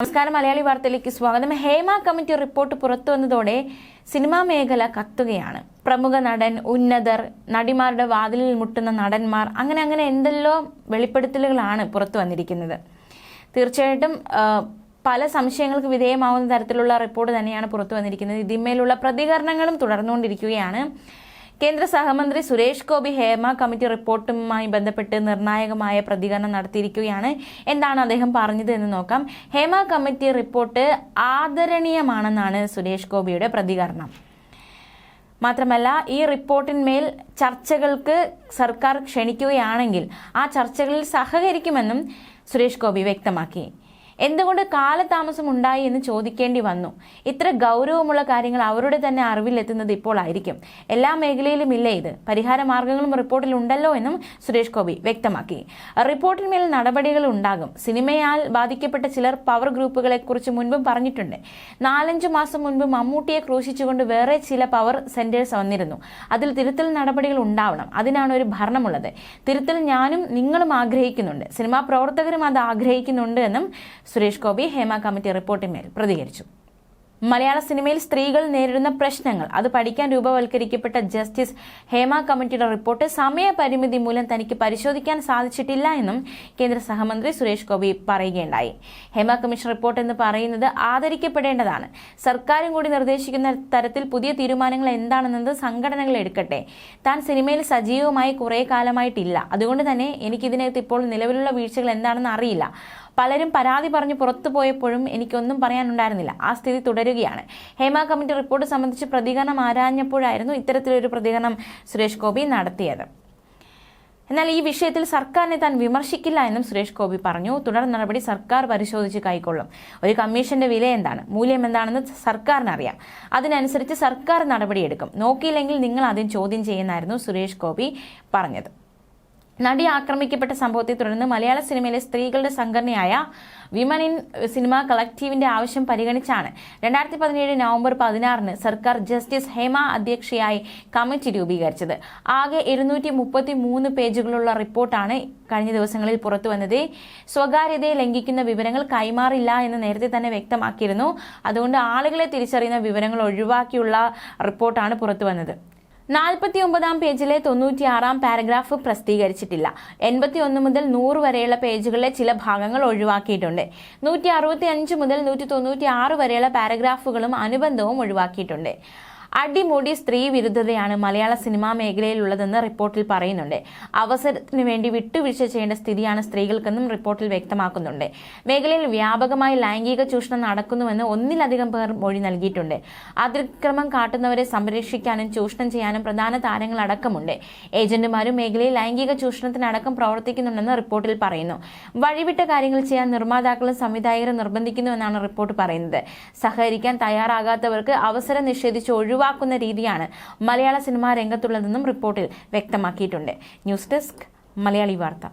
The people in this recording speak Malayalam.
നമസ്കാരം. മലയാളി വാർത്തയിലേക്ക് സ്വാഗതം. ഹേമ കമ്മിറ്റി റിപ്പോർട്ട് പുറത്തു വന്നതോടെ സിനിമാ മേഖല കത്തുകയാണ്. പ്രമുഖ നടൻ ഉന്നതർ നടിമാരുടെ വാതിലിൽ മുട്ടുന്ന നടന്മാർ അങ്ങനെ അങ്ങനെ എന്തെല്ലോ വെളിപ്പെടുത്തലുകളാണ് പുറത്തു വന്നിരിക്കുന്നത്. തീർച്ചയായിട്ടും പല സംശയങ്ങൾക്ക് വിധേയമാവുന്ന തരത്തിലുള്ള റിപ്പോർട്ട് തന്നെയാണ് പുറത്തു വന്നിരിക്കുന്നത്. ഇതിന്മേലുള്ള പ്രതികരണങ്ങളും തുടർന്നുകൊണ്ടിരിക്കുകയാണ്. കേന്ദ്ര സഹമന്ത്രി സുരേഷ് ഗോപി ഹേമ കമ്മിറ്റി റിപ്പോർട്ടുമായി ബന്ധപ്പെട്ട് നിർണായകമായ പ്രതികരണം നടത്തിയിരിക്കുകയാണ്. എന്താണ് അദ്ദേഹം പറഞ്ഞത് എന്ന് നോക്കാം. ഹേമ കമ്മിറ്റി റിപ്പോർട്ട് ആദരണീയമാണെന്നാണ് സുരേഷ് ഗോപിയുടെ പ്രതികരണം. മാത്രമല്ല ഈ റിപ്പോർട്ടിന്മേൽ ചർച്ചകൾക്ക് സർക്കാർ ക്ഷണിക്കുകയാണെങ്കിൽ ആ ചർച്ചകളിൽ സഹകരിക്കുമെന്നും സുരേഷ് ഗോപി വ്യക്തമാക്കി. എന്തുകൊണ്ട് കാലതാമസം ഉണ്ടായി എന്ന് ചോദിക്കേണ്ടി വന്നു. ഇത്ര ഗൗരവമുള്ള കാര്യങ്ങൾ അവരുടെ തന്നെ അറിവിലെത്തുന്നത് ഇപ്പോൾ ആയിരിക്കും. എല്ലാ മേഖലയിലും ഇല്ല ഇത്? പരിഹാര മാർഗങ്ങളും റിപ്പോർട്ടിൽ ഉണ്ടല്ലോ എന്നും സുരേഷ് ഗോപി വ്യക്തമാക്കി. റിപ്പോർട്ടിന്മേൽ നടപടികൾ ഉണ്ടാകും. സിനിമയാൽ ബാധിക്കപ്പെട്ട ചിലർ പവർ ഗ്രൂപ്പുകളെ കുറിച്ച് മുൻപും പറഞ്ഞിട്ടുണ്ട്. നാലഞ്ചു മാസം മുൻപ് മമ്മൂട്ടിയെ ക്രൂശിച്ചുകൊണ്ട് വേറെ ചില പവർ സെന്റേഴ്സ് വന്നിരുന്നു. അതിൽ തിരുത്തൽ നടപടികൾ ഉണ്ടാവണം. അതിനാണ് ഒരു ഭരണമുള്ളത്. തിരുത്തൽ ഞാനും നിങ്ങളും ആഗ്രഹിക്കുന്നുണ്ട്. സിനിമാ പ്രവർത്തകരും അത് ആഗ്രഹിക്കുന്നുണ്ട് എന്നും സുരേഷ് ഗോപി ഹേമ കമ്മിറ്റി റിപ്പോർട്ടിന്മേൽ പ്രതികരിച്ചു. മലയാള സിനിമയിൽ സ്ത്രീകൾ നേരിടുന്ന പ്രശ്നങ്ങൾ അത് പഠിക്കാൻ രൂപവൽക്കരിക്കപ്പെട്ട ജസ്റ്റിസ് ഹേമ കമ്മിറ്റിയുടെ റിപ്പോർട്ട് സമയപരിമിതി മൂലം തനിക്ക് പരിശോധിക്കാൻ സാധിച്ചിട്ടില്ല എന്നും കേന്ദ്ര സഹമന്ത്രി സുരേഷ് ഗോപി പറയുകയുണ്ടായി. ഹേമ കമ്മീഷൻ റിപ്പോർട്ട് എന്ന് പറയുന്നത് ആദരിക്കപ്പെടേണ്ടതാണ്. സർക്കാരും കൂടി നിർദ്ദേശിക്കുന്ന തരത്തിൽ പുതിയ തീരുമാനങ്ങൾ എന്താണെന്നത് സംഘടനകൾ എടുക്കട്ടെ. താൻ സിനിമയിൽ സജീവമായി കുറേ കാലമായിട്ടില്ല. അതുകൊണ്ട് തന്നെ എനിക്കിതിനകത്ത് ഇപ്പോൾ നിലവിലുള്ള വീഴ്ചകൾ എന്താണെന്ന് അറിയില്ല. പലരും പരാതി പറഞ്ഞ് പുറത്തു പോയപ്പോഴും എനിക്കൊന്നും പറയാനുണ്ടായിരുന്നില്ല. ആ സ്ഥിതി തുടരുകയാണ്. ഹേമ കമ്മിറ്റി റിപ്പോർട്ട് സംബന്ധിച്ച് പ്രതികരണം ആരാഞ്ഞപ്പോഴായിരുന്നു ഇത്തരത്തിലൊരു പ്രതികരണം സുരേഷ് ഗോപി നടത്തിയത്. എന്നാൽ ഈ വിഷയത്തിൽ സർക്കാരിനെ താൻ വിമർശിക്കില്ല എന്നും സുരേഷ് ഗോപി പറഞ്ഞു. തുടർ നടപടി സർക്കാർ പരിശോധിച്ച് കൈക്കൊള്ളും. ഒരു കമ്മീഷന്റെ വില എന്താണ്? മൂല്യം എന്താണെന്ന് സർക്കാരിനറിയാം. അതിനനുസരിച്ച് സർക്കാർ നടപടിയെടുക്കും. നോക്കിയില്ലെങ്കിൽ നിങ്ങൾ ആദ്യം ചോദ്യം ചെയ്യുന്നായിരുന്നു സുരേഷ് ഗോപി പറഞ്ഞത്. നടി ആക്രമിക്കപ്പെട്ട സംഭവത്തെ തുടർന്ന് മലയാള സിനിമയിലെ സ്ത്രീകളുടെ സംഘടനയായ വിമൻ ഇൻ സിനിമ കളക്റ്റീവിന്റെ ആവശ്യം പരിഗണിച്ചാണ്. രണ്ടായിരത്തി പതിനേഴ് നവംബർ പതിനാറിന് സർക്കാർ ജസ്റ്റിസ് ഹേമ അധ്യക്ഷയായി കമ്മിറ്റി രൂപീകരിച്ചത്. ആകെ ഇരുന്നൂറ്റി മുപ്പത്തി മൂന്ന് പേജുകളുള്ള റിപ്പോർട്ടാണ് കഴിഞ്ഞ ദിവസങ്ങളിൽ പുറത്തു വന്നത്. സ്വകാര്യതയെ ലംഘിക്കുന്ന വിവരങ്ങൾ കൈമാറില്ല എന്ന് നേരത്തെ തന്നെ വ്യക്തമാക്കിയിരുന്നു. അതുകൊണ്ട് ആളുകളെ തിരിച്ചറിയുന്ന വിവരങ്ങൾ ഒഴിവാക്കിയുള്ള റിപ്പോർട്ടാണ് പുറത്തു വന്നത്. നാൽപ്പത്തി ഒമ്പതാം പേജിലെ തൊണ്ണൂറ്റിയാറാം പാരഗ്രാഫ് പ്രസിദ്ധീകരിച്ചിട്ടില്ല. എൺപത്തി ഒന്ന് മുതൽ നൂറ് വരെയുള്ള പേജുകളിലെ ചില ഭാഗങ്ങൾ ഒഴിവാക്കിയിട്ടുണ്ട്. നൂറ്റി അറുപത്തി അഞ്ച് മുതൽ നൂറ്റി തൊണ്ണൂറ്റി ആറ് വരെയുള്ള പാരഗ്രാഫുകളും അനുബന്ധവും ഒഴിവാക്കിയിട്ടുണ്ട്. അടിമുടി സ്ത്രീ വിരുദ്ധതയാണ് മലയാള സിനിമാ മേഖലയിലുള്ളതെന്ന് റിപ്പോർട്ടിൽ പറയുന്നുണ്ട്. അവസരത്തിന് വേണ്ടി വിട്ടുവീഴ്ച ചെയ്യേണ്ട സ്ഥിതിയാണ് സ്ത്രീകൾക്കെന്നും റിപ്പോർട്ടിൽ വ്യക്തമാക്കുന്നുണ്ട്. മേഖലയിൽ വ്യാപകമായി ലൈംഗിക ചൂഷണം നടക്കുന്നുവെന്ന് ഒന്നിലധികം പേർ മൊഴി നൽകിയിട്ടുണ്ട്. അതിക്രമം കാട്ടുന്നവരെ സംരക്ഷിക്കാനും ചൂഷണം ചെയ്യാനും പ്രധാന താരങ്ങളടക്കമുണ്ട്. ഏജന്റുമാരും മേഖലയിൽ ലൈംഗിക ചൂഷണത്തിനടക്കം പ്രവർത്തിക്കുന്നുണ്ടെന്ന് റിപ്പോർട്ടിൽ പറയുന്നു. വഴിവിട്ട കാര്യങ്ങൾ ചെയ്യാൻ നിർമ്മാതാക്കളും സംവിധായകരും നിർബന്ധിക്കുന്നുവെന്നാണ് റിപ്പോർട്ട് പറയുന്നത്. സഹകരിക്കാൻ തയ്യാറാകാത്തവർക്ക് അവസരം നിഷേധിച്ച് ഒഴിവാക്കുന്ന രീതിയാണ് മലയാള സിനിമാ രംഗത്തുള്ളതെന്നും റിപ്പോർട്ടിൽ വ്യക്തമാക്കിയിട്ടുണ്ട്. ന്യൂസ് ഡെസ്ക് മലയാളി വാർത്ത.